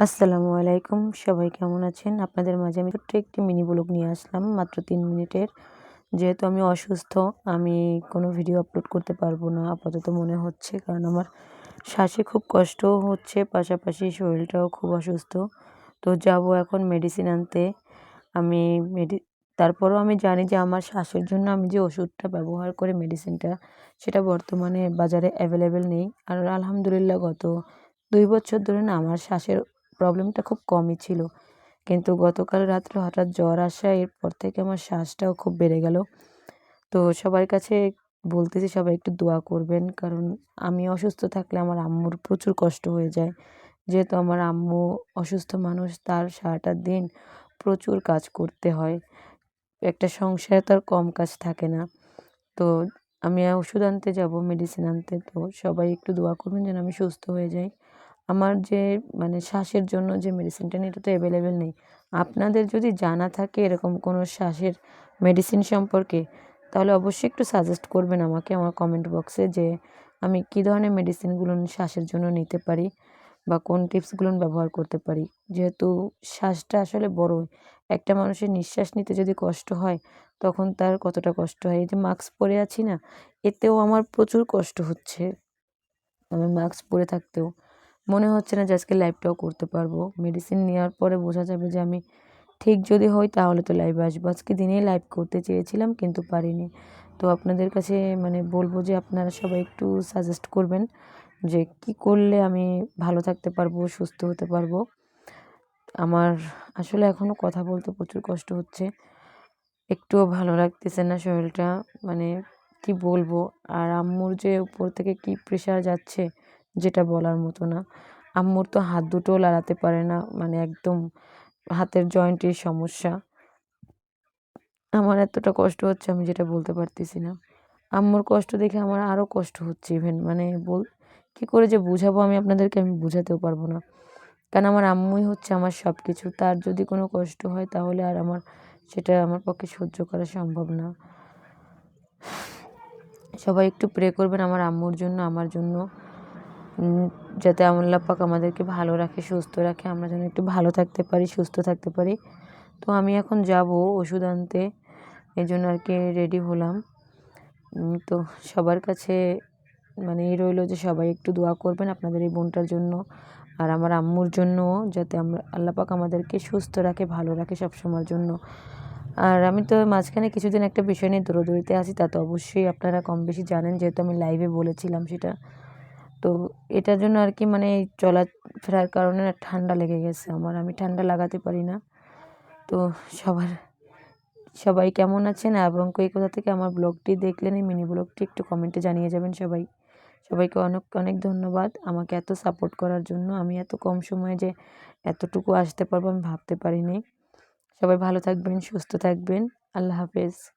আসসালামু আলাইকুম। সবাই কেমন আছেন? আপনাদের মাঝে আমি ছোট্ট একটি মিনি ব্লগ নিয়ে আসলাম, মাত্র তিন মিনিটের। যেহেতু আমি অসুস্থ, আমি কোনো ভিডিও আপলোড করতে পারব না, আপাতত মনে হচ্ছে, কারণ আমার শ্বাসে খুব কষ্ট হচ্ছে, পাশাপাশি শরীরটাও খুব অসুস্থ। তো যাব এখন মেডিসিন আনতে। আমি মেডি তারপরেও আমি জানি যে আমার শ্বাসের জন্য আমি যে ওষুধটা ব্যবহার করে মেডিসিনটা সেটা বর্তমানে বাজারে অ্যাভেলেবেল নেই। আর আলহামদুলিল্লাহ গত দুই বছর ধরে না, আমার শ্বাসের প্রবলেমটা খুব কমই ছিল। কিন্তু গতকাল রাত্রে হঠাৎ জ্বর আসা, এরপর থেকে আমার শ্বাসটাও খুব বেড়ে গেল। তো সবার কাছে বলতেছি, সবাই একটু দোয়া করবেন। কারণ আমি অসুস্থ থাকলে আমার আম্মুর প্রচুর কষ্ট হয়ে যায়। যেহেতু আমার আম্মু অসুস্থ মানুষ, তার সারাটা দিন প্রচুর কাজ করতে হয়। একটা সংসারে তো আর কম কাজ থাকে না। তো আমি ওষুধ আনতে যাব মেডিসিন আনতে। তো সবাই একটু দোয়া করবেন যেন আমি সুস্থ হয়ে যাই। আমার যে মানে শ্বাসের জন্য যে মেডিসিনটা নিই, এটা তো অ্যাভেলেবেল নেই। আপনাদের যদি জানা থাকে এরকম কোনো শ্বাসের মেডিসিন সম্পর্কে, তাহলে অবশ্যই একটু সাজেস্ট করবেন আমাকে আমার কমেন্ট বক্সে যে, আমি কী ধরনের মেডিসিনগুলো শ্বাসের জন্য নিতে পারি বা কোন টিপসগুলো ব্যবহার করতে পারি। যেহেতু শ্বাসটা আসলে বড়, একটা মানুষের নিঃশ্বাস নিতে যদি কষ্ট হয়, তখন তার কতটা কষ্ট হয়? এই যে মাস্ক পরে আছি না, এতেও আমার প্রচুর কষ্ট হচ্ছে। আমি মাস্ক পরে থাকতেও। মনে হচ্ছে না যে আজকে লাইভটাও করতে পারব। মেডিসিন নেওয়ার পরে বোঝা যাবে যে আমি ঠিক যদি হই তাহলে তো লাইভে আসব। আজকে দিনেই লাইভ করতে চেয়েছিলাম কিন্তু পারিনি। তো আপনাদের কাছে মানে বলব যে আপনারা সবাই একটু সাজেস্ট করবেন যে কি করলে আমি ভালো থাকতে পারব, সুস্থ হতে পারব। আমার আসলে এখনও কথা বলতে প্রচুর কষ্ট হচ্ছে। একটুও ভালো লাগতেছে না শরীরটা। মানে কি বলব? আর আম্মুর যে উপর থেকে কি প্রেশার যাচ্ছে যেটা বলার মতো না। আম্মুর তো হাত দুটোও লাড়াতে পারে না মানে একদম হাতের জয়েন্টের সমস্যা। আমার এতটা কষ্ট হচ্ছে আমি যেটা বলতে পারতেছি না। আম্মুর কষ্ট দেখে আমার আরও কষ্ট হচ্ছে ইভেন মানে বল, কী করে যে বুঝাবো আমি আপনাদেরকে আমি বুঝাতেও পারব না। কারণ আমার আম্মুই হচ্ছে আমার সব কিছু তার যদি কোনো কষ্ট হয় তাহলে আর আমার সেটা আমার পক্ষে সহ্য করা সম্ভব না। সবাই একটু প্রে করবেন আমার আম্মুর জন্য, আমার জন্য। যাতে আমল্লা পাক আমাদেরকে ভালো রাখে, সুস্থ রাখে, আমরা যেন একটু ভালো থাকতে পারি, সুস্থ থাকতে পারি। তো আমি এখন যাব ওষুধ আনতে, এই জন্য আর কি রেডি হলাম। তো সবার কাছে মানে এই রইল যে সবাই একটু দোয়া করবেন আপনাদের এই বোনটার জন্য আর আমার আম্মুর জন্য যাতে আমরা আল্লাপাক আমাদেরকে সুস্থ রাখে, ভালো রাখে সবসময়ের জন্য। আর আমি তো মাঝখানে কিছুদিন একটা বিষয় নিয়ে দৌড়োদৌড়িতে আছি, তা তো অবশ্যই আপনারা কম বেশি জানেন, যেহেতু আমি লাইভে বলেছিলাম সেটা। তো এটার জন্য আর কি মানে চলাফেরার কারণে ঠান্ডা লেগে গেছে আমার। আমি ঠান্ডা লাগাতে পারি না। তো সবার, সবাই কেমন আছেন? এবং কই কোথা থেকে আমার ব্লগটি দেখলেন, এই মিনি ব্লগটি একটু কমেন্টে জানিয়ে যাবেন সবাই। সবাইকে অনেক অনেক ধন্যবাদ আমাকে এত সাপোর্ট করার জন্য। আমি এত কম সময়ে যে এতটুকু আসতে পারব আমি ভাবতে পারিনি। সবাই ভালো থাকবেন, সুস্থ থাকবেন। আল্লাহ হাফেজ।